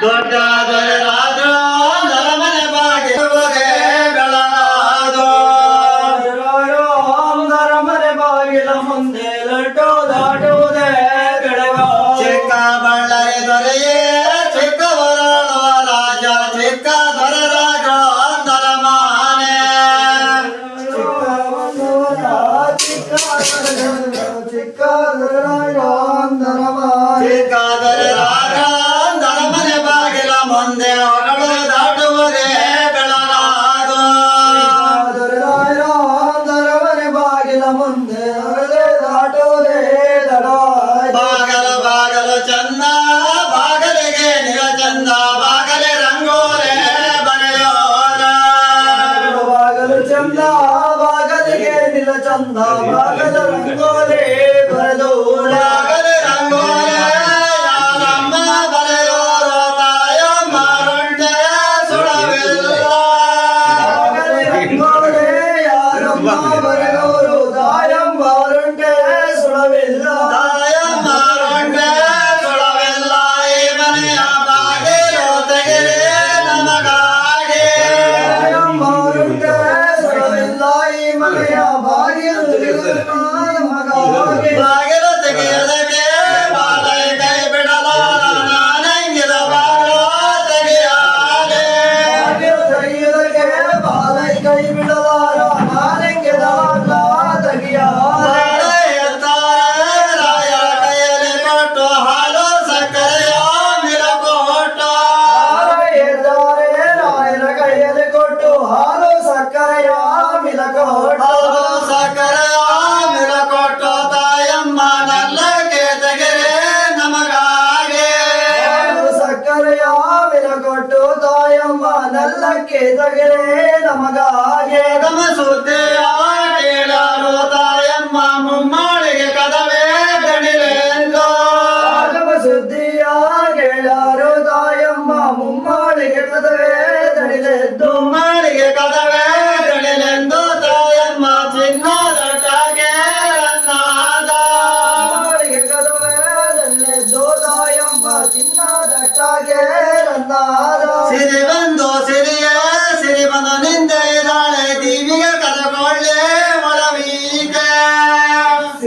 Durga Durga Oh. gonna it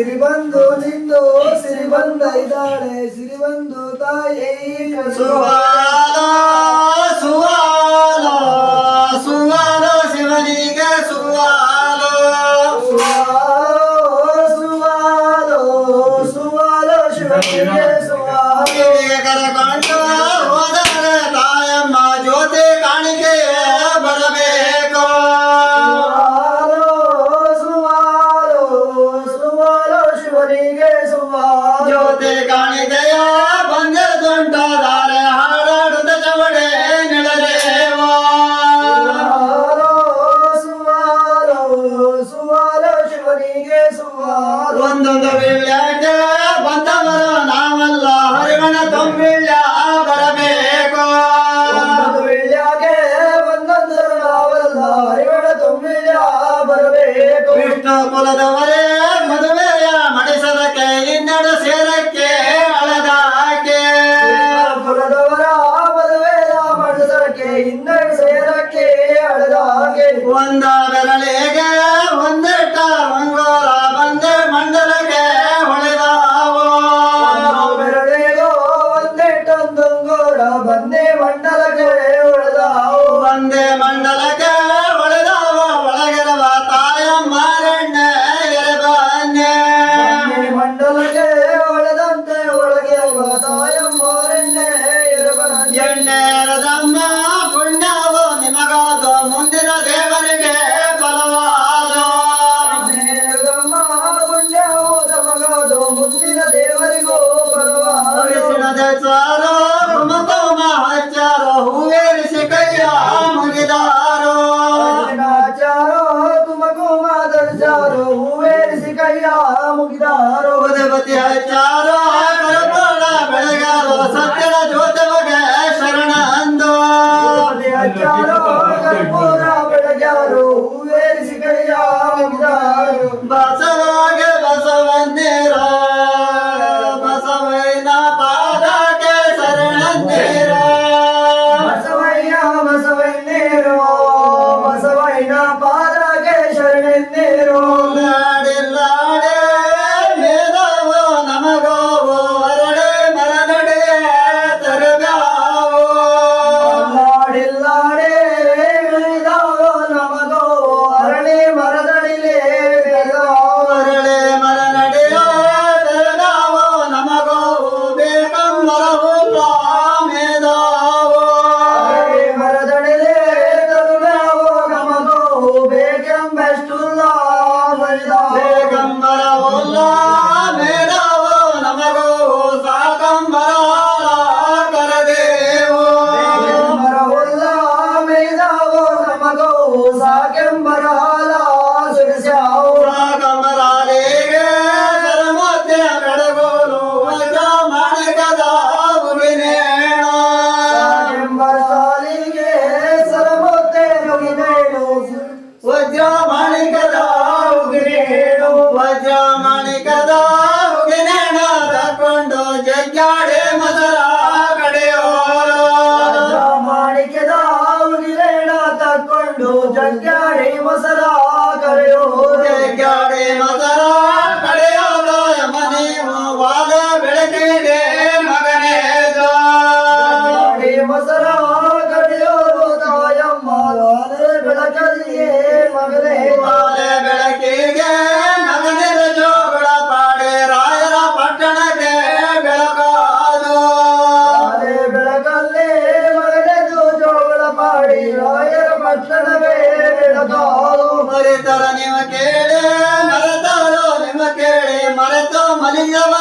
ಸಿರಿಬಂದು ನಿಂದು ಸಿರಿಬಂದ ಇದ್ದಾಳೆ ಸಿರಿಬಂದು ತಾಯಿ ಕಸುವಾದ Muğla'da var. Venga, know.